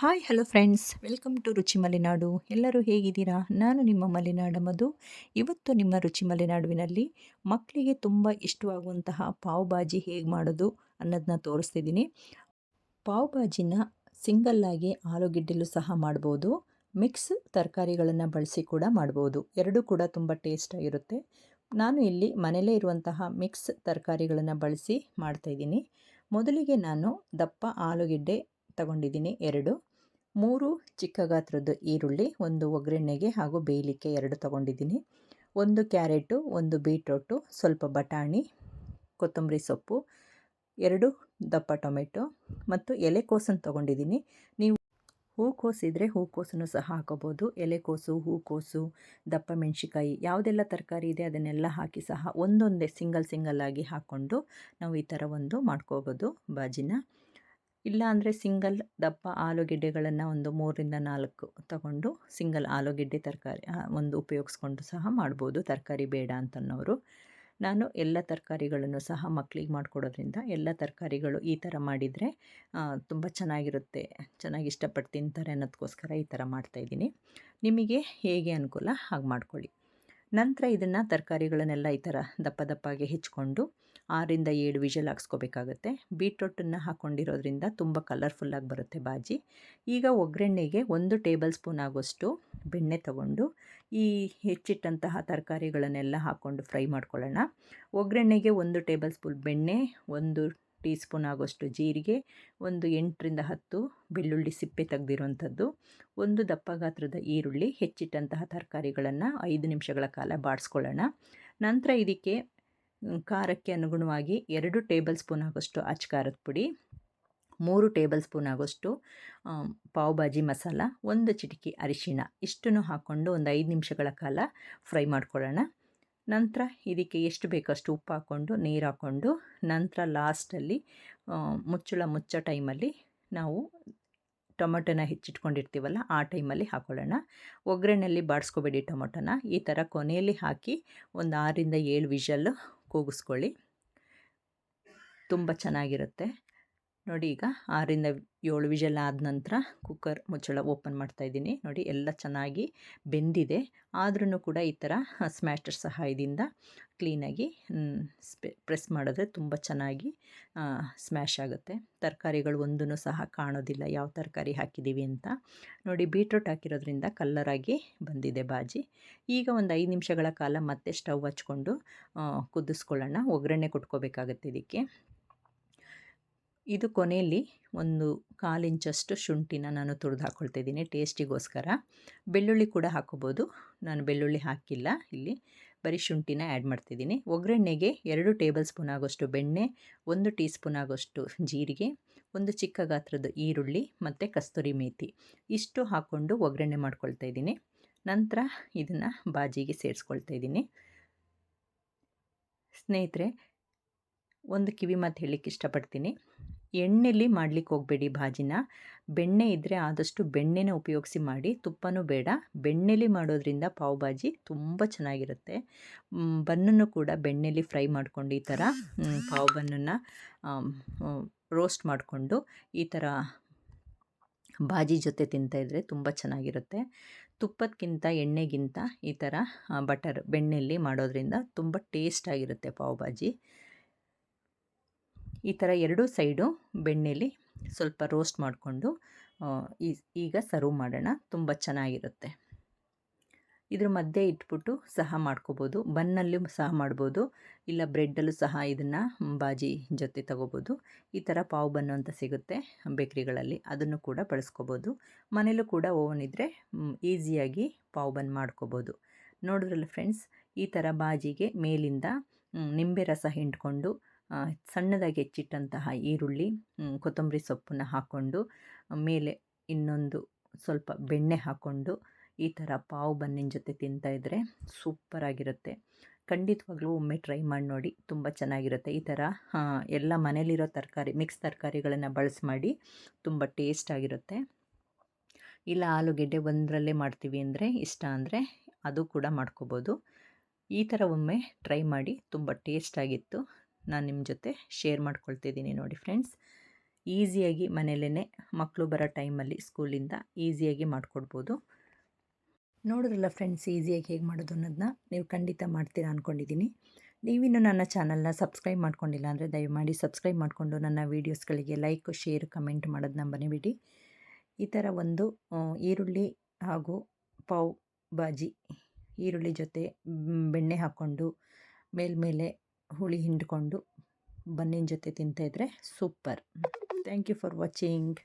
Hi hello friends welcome to Ruchi Malenadu ಎಲ್ಲರೂ ಹೇಗಿದ್ದೀರಾ? ನಾನು ನಿಮ್ಮ ಮಲೆನಾಡ ಮಧು. ಇವತ್ತು ನಿಮ್ಮ ರುಚಿ ಮಲೆನಾಡುವಿನಲ್ಲಿ ಮಕ್ಕಳಿಗೆ ತುಂಬ ಇಷ್ಟವಾಗುವಂತಹ ಪಾವ್ ಭಾಜಿ ಹೇಗೆ ಮಾಡೋದು ಅನ್ನೋದನ್ನ ತೋರಿಸ್ತಿದ್ದೀನಿ. ಪಾವ್ ಭಾಜಿನ ಸಿಂಗಲ್ಲಾಗಿ ಆಲೂಗೆಡ್ಡೆಲೂ ಸಹ ಮಾಡ್ಬೋದು. ಮಿಕ್ಸ್ ತರಕಾರಿಗಳನ್ನು ಬಳಸಿ ಕೂಡ ಮಾಡ್ಬೋದು. ಎರಡೂ ಕೂಡ ತುಂಬ ಟೇಸ್ಟಾಗಿರುತ್ತೆ ನಾನು ಇಲ್ಲಿ ಮನೆಯಲ್ಲೇ ಇರುವಂತಹ ಮಿಕ್ಸ್ ತರಕಾರಿಗಳನ್ನು ಬಳಸಿ ಮಾಡ್ತಾಯಿದ್ದೀನಿ ಮೊದಲಿಗೆ ನಾನು ದಪ್ಪ ಆಲೂಗೆಡ್ಡೆ ತಗೊಂಡಿದ್ದೀನಿ ಎರಡು. ಮೂರು ಚಿಕ್ಕ ಗಾತ್ರದ ಈರುಳ್ಳಿ, ಒಂದು ಒಗ್ಗರಣೆಗೆ ಹಾಗೂ ಬೇಯಲಿಕ್ಕೆ ಎರಡು ತಗೊಂಡಿದ್ದೀನಿ. ಒಂದು ಕ್ಯಾರೆಟು, ಒಂದು ಬೀಟ್ರೋಟು, ಸ್ವಲ್ಪ ಬಟಾಣಿ, ಕೊತ್ತಂಬರಿ ಸೊಪ್ಪು, ಎರಡು ದಪ್ಪ ಟೊಮೆಟೊ ಮತ್ತು ಎಲೆಕೋಸನ್ನು ತೊಗೊಂಡಿದ್ದೀನಿ. ನೀವು ಹೂಕೋಸಿದ್ರೆ ಹೂಕೋಸನ್ನು ಸಹ ಹಾಕೋಬೋದು ಎಲೆಕೋಸು ಹೂಕೋಸು ದಪ್ಪ ಮೆಣಸಿಕಾಯಿ ಯಾವುದೆಲ್ಲ ತರಕಾರಿ ಇದೆ ಅದನ್ನೆಲ್ಲ ಹಾಕಿ ಸಹ ಒಂದೊಂದೇ ಸಿಂಗಲ್ ಸಿಂಗಲ್ ಆಗಿ ಹಾಕ್ಕೊಂಡು ನಾವು ಈ ಥರ ಒಂದು ಮಾಡ್ಕೋಬೋದು ಬಾಜಿನ. ಇಲ್ಲ ಅಂದರೆ ಸಿಂಗಲ್ ದಪ್ಪ ಆಲೂಗೆಡ್ಡೆಗಳನ್ನು ಒಂದು ಮೂರರಿಂದ ನಾಲ್ಕು ತಗೊಂಡು ಸಿಂಗಲ್ ಆಲೂಗೆಡ್ಡೆ ತರಕಾರಿ ಒಂದು ಉಪಯೋಗಿಸ್ಕೊಂಡು ಸಹ ಮಾಡ್ಬೋದು. ತರಕಾರಿ ಬೇಡ ಅಂತನ್ನೋರು. ನಾನು ಎಲ್ಲ ತರಕಾರಿಗಳನ್ನು ಸಹ ಮಕ್ಕಳಿಗೆ ಮಾಡಿಕೊಡೋದ್ರಿಂದ ಎಲ್ಲ ತರಕಾರಿಗಳು ಈ ಥರ ಮಾಡಿದರೆ ತುಂಬ ಚೆನ್ನಾಗಿರುತ್ತೆ. ಚೆನ್ನಾಗಿ ಇಷ್ಟಪಟ್ಟು ತಿಂತಾರೆ ಅನ್ನೋದಕ್ಕೋಸ್ಕರ ಈ ಥರ ಮಾಡ್ತಾಯಿದ್ದೀನಿ ನಿಮಗೆ ಹೇಗೆ ಅನುಕೂಲ ಹಾಗೆ ಮಾಡ್ಕೊಳ್ಳಿ. ನಂತರ ಇದನ್ನು ತರಕಾರಿಗಳನ್ನೆಲ್ಲ ಈ ಥರ ದಪ್ಪ ದಪ್ಪಾಗಿ ಹೆಚ್ಕೊಂಡು ಆರಿಂದ ಏಳು ವಿಷಲ್ ಹಾಕ್ಸ್ಕೋಬೇಕಾಗುತ್ತೆ. ಬೀಟ್ರೋಟನ್ನು ಹಾಕ್ಕೊಂಡಿರೋದ್ರಿಂದ ತುಂಬ ಕಲರ್ಫುಲ್ಲಾಗಿ ಬರುತ್ತೆ ಬಾಜಿ. ಈಗ ಒಗ್ಗರಣೆಗೆ ಒಂದು ಟೇಬಲ್ ಸ್ಪೂನ್ ಆಗೋಷ್ಟು ಬೆಣ್ಣೆ ತಗೊಂಡು, ಈ ಹೆಚ್ಚಿಟ್ಟಂತಹ ತರಕಾರಿಗಳನ್ನೆಲ್ಲ ಹಾಕ್ಕೊಂಡು ಫ್ರೈ ಮಾಡ್ಕೊಳ್ಳೋಣ. ಒಗ್ಗರಣೆಗೆ ಒಂದು ಟೇಬಲ್ ಸ್ಪೂನ್ ಬೆಣ್ಣೆ, ಒಂದು ಟೀ ಸ್ಪೂನ್ ಆಗೋಷ್ಟು ಜೀರಿಗೆ, ಒಂದು ಎಂಟರಿಂದ ಹತ್ತು ಬೆಳ್ಳುಳ್ಳಿ ಸಿಪ್ಪೆ ತೆಗೆದಿರುವಂಥದ್ದು, ಒಂದು ದಪ್ಪ ಗಾತ್ರದ ಈರುಳ್ಳಿ, ಹೆಚ್ಚಿಟ್ಟಂತಹ ತರಕಾರಿಗಳನ್ನು ಐದು ನಿಮಿಷಗಳ ಕಾಲ ಬಾಡಿಸ್ಕೊಳ್ಳೋಣ. ನಂತರ ಇದಕ್ಕೆ ಖಾರಕ್ಕೆ ಅನುಗುಣವಾಗಿ ಎರಡು ಟೇಬಲ್ ಸ್ಪೂನ್ ಆಗೋಷ್ಟು ಅಚ್ಚ ಖಾರದ ಪುಡಿ, ಮೂರು ಟೇಬಲ್ ಸ್ಪೂನ್ ಆಗೋಷ್ಟು ಪಾವ್ ಭಾಜಿ ಮಸಾಲ, ಒಂದು ಚಿಟಿಕೆ ಅರಿಶಿಣ, ಇಷ್ಟನ್ನು ಹಾಕ್ಕೊಂಡು ಒಂದು ಐದು ನಿಮಿಷಗಳ ಕಾಲ ಫ್ರೈ ಮಾಡ್ಕೊಳ್ಳೋಣ. ನಂತರ ಇದಕ್ಕೆ ಎಷ್ಟು ಬೇಕಷ್ಟು ಉಪ್ಪು ಹಾಕ್ಕೊಂಡು ನೀರು ಹಾಕ್ಕೊಂಡು ನಂತರ ಲಾಸ್ಟಲ್ಲಿ ಮುಚ್ಚಳ ಮುಚ್ಚೋ ಟೈಮಲ್ಲಿ ನಾವು ಟೊಮೊಟೊನ ಹೆಚ್ಚಿಟ್ಕೊಂಡಿರ್ತೀವಲ್ಲ, ಆ ಟೈಮಲ್ಲಿ ಹಾಕ್ಕೊಳ್ಳೋಣ ಒಗ್ಗರಣೆಯಲ್ಲಿ ಬಾಡಿಸ್ಕೋಬೇಡಿ ಟೊಮೊಟೊನ. ಈ ಥರ ಕೊನೆಯಲ್ಲಿ ಹಾಕಿ ಒಂದು ಆರರಿಂದ ಏಳು ವಿಷಲ್ಲು ಕೂಗಿಸ್ಕೊಳ್ಳಿ. ತುಂಬ ಚೆನ್ನಾಗಿರುತ್ತೆ. ನೋಡಿ ಈಗ ಆರಿಂದ ಏಳು ವಿಷಲ್ ಆದ ನಂತರ ಕುಕ್ಕರ್ ಮುಚ್ಚಳ ಓಪನ್ ಮಾಡ್ತಾ ಇದ್ದೀನಿ. ನೋಡಿ ಎಲ್ಲ ಚೆನ್ನಾಗಿ ಬೆಂದಿದೆ. ಆದ್ರೂ ಕೂಡ ಈ ಥರ ಸ್ಮ್ಯಾಟರ್ ಸಹಾಯದಿಂದ ಕ್ಲೀನಾಗಿ ಸ್ಪೆ ಪ್ರೆಸ್ ಮಾಡಿದ್ರೆ ತುಂಬ ಚೆನ್ನಾಗಿ ಸ್ಮ್ಯಾಶ್ ಆಗುತ್ತೆ. ತರಕಾರಿಗಳು ಒಂದೂ ಸಹ ಕಾಣೋದಿಲ್ಲ. ಯಾವ ತರಕಾರಿ ಹಾಕಿದ್ದೀವಿ ಅಂತ. ನೋಡಿ ಬೀಟ್ರೂಟ್ ಹಾಕಿರೋದ್ರಿಂದ ಕಲ್ಲರಾಗಿ ಬಂದಿದೆ ಬಾಜಿ. ಈಗ ಒಂದು ಐದು ನಿಮಿಷಗಳ ಕಾಲ ಮತ್ತೆ ಸ್ಟವ್ ಹಚ್ಕೊಂಡು ಕುದಿಸ್ಕೊಳ್ಳೋಣ. ಒಗ್ಗರಣೆ ಕೊಟ್ಕೋಬೇಕಾಗತ್ತೆ ಇದಕ್ಕೆ. ಇದು ಕೊನೆಯಲ್ಲಿ ಒಂದು ಕಾಲು ಇಂಚಷ್ಟು ಶುಂಠಿನ ನಾನು ತುರಿದು ಹಾಕ್ಕೊಳ್ತಿದ್ದೀನಿ ಟೇಸ್ಟಿಗೋಸ್ಕರ. ಬೆಳ್ಳುಳ್ಳಿ ಕೂಡ ಹಾಕೋಬೋದು. ನಾನು ಬೆಳ್ಳುಳ್ಳಿ ಹಾಕಿಲ್ಲ ಇಲ್ಲಿ. ಬರೀ ಶುಂಠಿನ ಆ್ಯಡ್ ಮಾಡ್ತಿದ್ದೀನಿ. ಒಗ್ಗರಣೆಗೆ ಎರಡು ಟೇಬಲ್ ಸ್ಪೂನ್ ಆಗೋಷ್ಟು ಬೆಣ್ಣೆ, ಒಂದು ಟೀ ಸ್ಪೂನ್ ಆಗೋಷ್ಟು ಜೀರಿಗೆ, ಒಂದು ಚಿಕ್ಕ ಗಾತ್ರದ ಈರುಳ್ಳಿ ಮತ್ತು ಕಸ್ತೂರಿ ಮೇಥಿ ಇಷ್ಟು ಹಾಕ್ಕೊಂಡು ಒಗ್ಗರಣೆ ಮಾಡ್ಕೊಳ್ತಾ ಇದ್ದೀನಿ. ನಂತರ ಇದನ್ನು ಬಾಜಿಗೆ ಸೇರಿಸ್ಕೊಳ್ತಾ ಇದ್ದೀನಿ. ಸ್ನೇಹಿತರೆ, ಒಂದು ಕಿವಿ ಮಾತು ಹೇಳಲಿಕ್ಕೆ ಇಷ್ಟಪಡ್ತೀನಿ. ಎಣ್ಣೆಲಿ ಮಾಡ್ಲಿಕ್ಕೆ ಹೋಗಬೇಡಿ ಭಾಜಿನ. ಬೆಣ್ಣೆ ಇದ್ದರೆ ಆದಷ್ಟು ಬೆಣ್ಣೆನ ಉಪಯೋಗಿಸಿ ಮಾಡಿ, ತುಪ್ಪನೂ ಬೇಡ. ಬೆಣ್ಣೆಲಿ ಮಾಡೋದ್ರಿಂದ ಪಾವ್ ಭಾಜಿ ತುಂಬ ಚೆನ್ನಾಗಿರುತ್ತೆ. ಬನ್ನನ್ನು ಕೂಡ ಬೆಣ್ಣೆಲಿ ಫ್ರೈ ಮಾಡ್ಕೊಂಡು ಈ ಥರ ಪಾವ್ ಬನ್ನನ್ನು ರೋಸ್ಟ್ ಮಾಡಿಕೊಂಡು ಈ ಥರ ಭಾಜಿ ಜೊತೆ ತಿಂತಾಯಿದ್ರೆ ತುಂಬ ಚೆನ್ನಾಗಿರುತ್ತೆ. ತುಪ್ಪದಕ್ಕಿಂತ ಎಣ್ಣೆಗಿಂತ ಈ ಥರ ಬಟರ್ ಬೆಣ್ಣೆಯಲ್ಲಿ ಮಾಡೋದ್ರಿಂದ ತುಂಬ ಟೇಸ್ಟಾಗಿರುತ್ತೆ ಪಾವ್ ಭಾಜಿ. ಈ ಥರ ಎರಡೂ ಸೈಡು ಬೆಣ್ಣೆಲಿ ಸ್ವಲ್ಪ ರೋಸ್ಟ್ ಮಾಡಿಕೊಂಡು ಈಗ ಸರ್ವ್ ಮಾಡೋಣ. ತುಂಬ ಚೆನ್ನಾಗಿರುತ್ತೆ. ಇದ್ರ ಮಧ್ಯೆ ಇಟ್ಬಿಟ್ಟು ಸಹ ಮಾಡ್ಕೋಬೋದು. ಬನ್ನಲ್ಲೂ ಸಹ ಮಾಡ್ಬೋದು. ಇಲ್ಲ ಬ್ರೆಡ್ಡಲ್ಲೂ ಸಹ ಇದನ್ನು ಬಾಜಿ ಜೊತೆ ತಗೋಬೋದು. ಈ ಥರ ಪಾವ್ ಬನ್ನು ಅಂತ ಸಿಗುತ್ತೆ ಬೇಕ್ರಿಗಳಲ್ಲಿ. ಅದನ್ನು ಕೂಡ ಬಳಸ್ಕೋಬೋದು. ಮನೇಲೂ ಕೂಡ ಓವನ್ ಇದ್ದರೆ ಈಸಿಯಾಗಿ ಪಾವ್ ಬನ್ ಮಾಡ್ಕೋಬೋದು. ನೋಡಿದ್ರಲ್ಲ ಫ್ರೆಂಡ್ಸ್, ಈ ಥರ ಬಾಜಿಗೆ ಮೇಲಿಂದ ನಿಂಬೆ ರಸ ಹಿಂಡ್ಕೊಂಡು ಸಣ್ಣದಾಗಿ ಹೆಚ್ಚಿಟ್ಟಂತಹ ಈರುಳ್ಳಿ ಕೊತ್ತಂಬರಿ ಸೊಪ್ಪನ್ನು ಹಾಕ್ಕೊಂಡು ಮೇಲೆ ಇನ್ನೊಂದು ಸ್ವಲ್ಪ ಬೆಣ್ಣೆ ಹಾಕ್ಕೊಂಡು ಈ ಥರ ಪಾವು ಬನ್ನಿನ ಜೊತೆ ತಿಂತಾಯಿದ್ರೆ ಸೂಪರಾಗಿರುತ್ತೆ. ಖಂಡಿತವಾಗ್ಲೂ ಒಮ್ಮೆ ಟ್ರೈ ಮಾಡಿ ನೋಡಿ, ತುಂಬ ಚೆನ್ನಾಗಿರುತ್ತೆ. ಈ ಥರ ಎಲ್ಲ ಮನೇಲಿರೋ ತರಕಾರಿ, ಮಿಕ್ಸ್ ತರಕಾರಿಗಳನ್ನು ಬಳಸಿ ಮಾಡಿ ತುಂಬ ಟೇಸ್ಟಾಗಿರುತ್ತೆ ಇಲ್ಲ, ಆಲೂಗೆಡ್ಡೆ ಒಂದರಲ್ಲೇ ಮಾಡ್ತೀವಿ ಅಂದರೆ ಇಷ್ಟ ಅಂದರೆ ಅದು ಕೂಡ ಮಾಡ್ಕೋಬೋದು. ಈ ಥರ ಒಮ್ಮೆ ಟ್ರೈ ಮಾಡಿ ತುಂಬ ಟೇಸ್ಟಾಗಿತ್ತು ನಾನು ನಿಮ್ಮ ಜೊತೆ ಶೇರ್ ಮಾಡ್ಕೊಳ್ತಿದ್ದೀನಿ ನೋಡಿ ಫ್ರೆಂಡ್ಸ್ ಈಸಿಯಾಗಿ ಮನೆಯಲ್ಲೇ ಮಕ್ಕಳು ಬರೋ ಟೈಮಲ್ಲಿ ಸ್ಕೂಲಿಂದ ಈಸಿಯಾಗಿ ಮಾಡಿಕೊಡ್ಬೋದು. ನೋಡಿದ್ರಲ್ಲ ಫ್ರೆಂಡ್ಸ್ ಈಸಿಯಾಗಿ ಹೇಗೆ ಮಾಡೋದು ಅನ್ನೋದನ್ನ ನೀವು ಖಂಡಿತ ಮಾಡ್ತೀರಾ ಅಂದ್ಕೊಂಡಿದ್ದೀನಿ ನೀವಿನ್ನು ನನ್ನ ಚಾನಲ್ನ ಸಬ್ಸ್ಕ್ರೈಬ್ ಮಾಡ್ಕೊಂಡಿಲ್ಲ ಅಂದರೆ ದಯಮಾಡಿ ಸಬ್ಸ್ಕ್ರೈಬ್ ಮಾಡಿಕೊಂಡು ನನ್ನ ವೀಡಿಯೋಸ್ಗಳಿಗೆ ಲೈಕ್ ಶೇರ್ ಕಮೆಂಟ್ ಮಾಡೋದನ್ನ ಮನೆಬಿಡಿ ಈ ಥರ ಒಂದು ಈರುಳ್ಳಿ ಹಾಗೂ ಪಾವ್ ಬಾಜಿ ಈರುಳ್ಳಿ ಜೊತೆ ಬೆಣ್ಣೆ ಹಾಕ್ಕೊಂಡು, ಮೇಲ್ಮೇಲೆ ಹುಳಿ ಹಿಂಡ್ಕೊಂಡು ಬನ್ನಿನ ಜೊತೆ ತಿಂತಾಯಿದ್ರೆ super. Thank you for watching